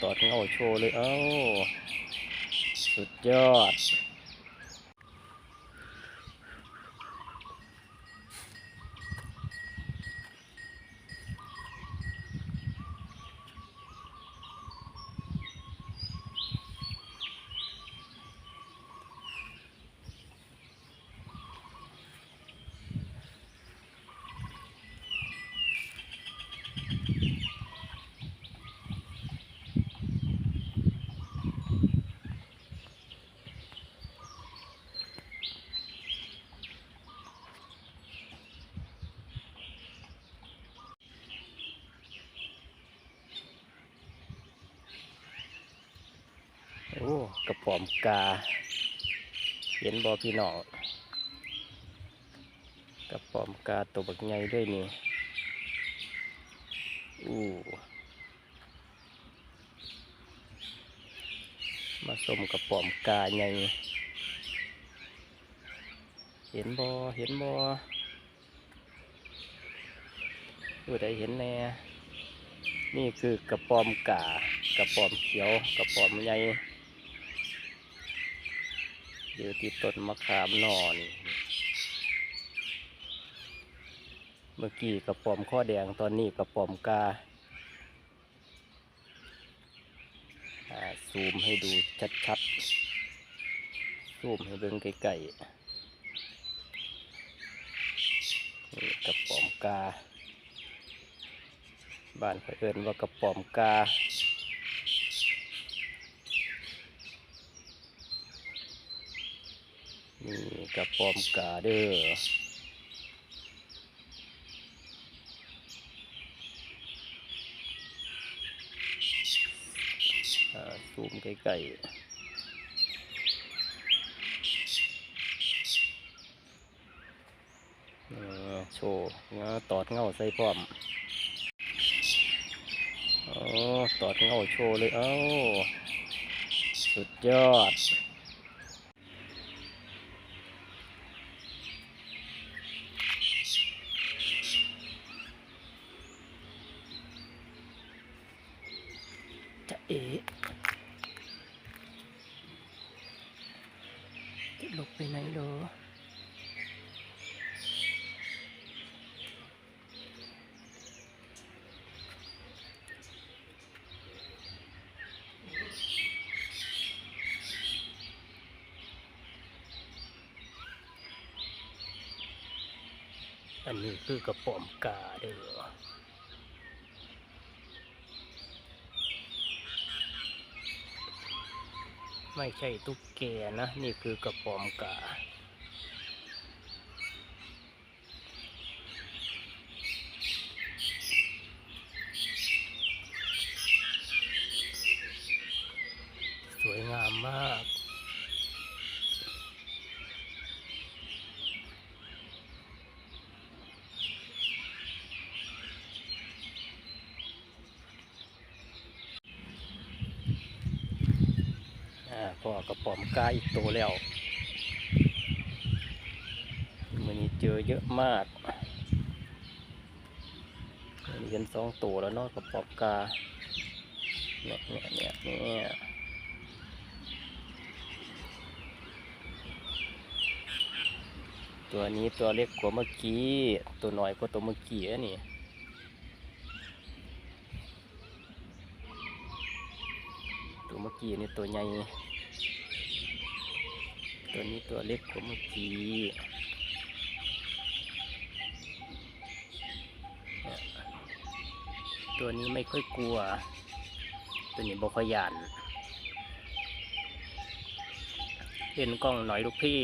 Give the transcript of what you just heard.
ตอดเงาโชว์เลยเอ้า สุดยอด โอ้ กระป๋อมกา เห็นบอพี่น้องกระป๋อมกาตัวบักใหญ่ด้วยนี่อู้มาสมกระป๋อมกาใหญ่เห็นบอเห็นบอผู้ใดเห็นแน่นี่คือกระป๋อมกากระป๋อมเขียวกระป๋อมใหญ่ อยู่ที่ต้นมะขามนอนเมื่อกี้กระป๋อมข้อแดงตอนนี้กระป๋อมกาซูมให้ดูชัดๆ ซูมให้เบิ่งไกลๆนี่กระป๋อมกา บ้านเขาเอินว่ากระป๋อมกา นี่กระป๋อมกาเด้อซูมใกล้ๆโชว์เงาตอดเงาใส่พร้อมโอ้ตอดเงาโชว์เลย เอ้า สุดยอด เอ๋จะหลบไปไหนเหรออันนี้คือกระป๋อมกาเด้อ ไม่ใช่ตุ๊กแกนะ นี่คือกระป๋อมกาสวยงามมาก อ่า พอกระป๋อมกาอีกตัวแล้วมันนี้เจอเยอะมากมีกันสองตัวแล้วนาะกระป๋อมกาเนี่ยเนี่ยเนี่ยเนี่ยตัวนี้ตัวเล็กกว่าเมื่อกี้ ตัวน้อยกว่าตัวเมื่อกี้นี่ตัวเมื่อกี้นี่ตัวใหญ่ ตัวนี้ตัวเล็กกว่าเมื่อกี้ตัวนี้ไม่ค่อยกลัว ตัวนี้บค่อยหยานเล่นกล้องหน่อยลูกพี่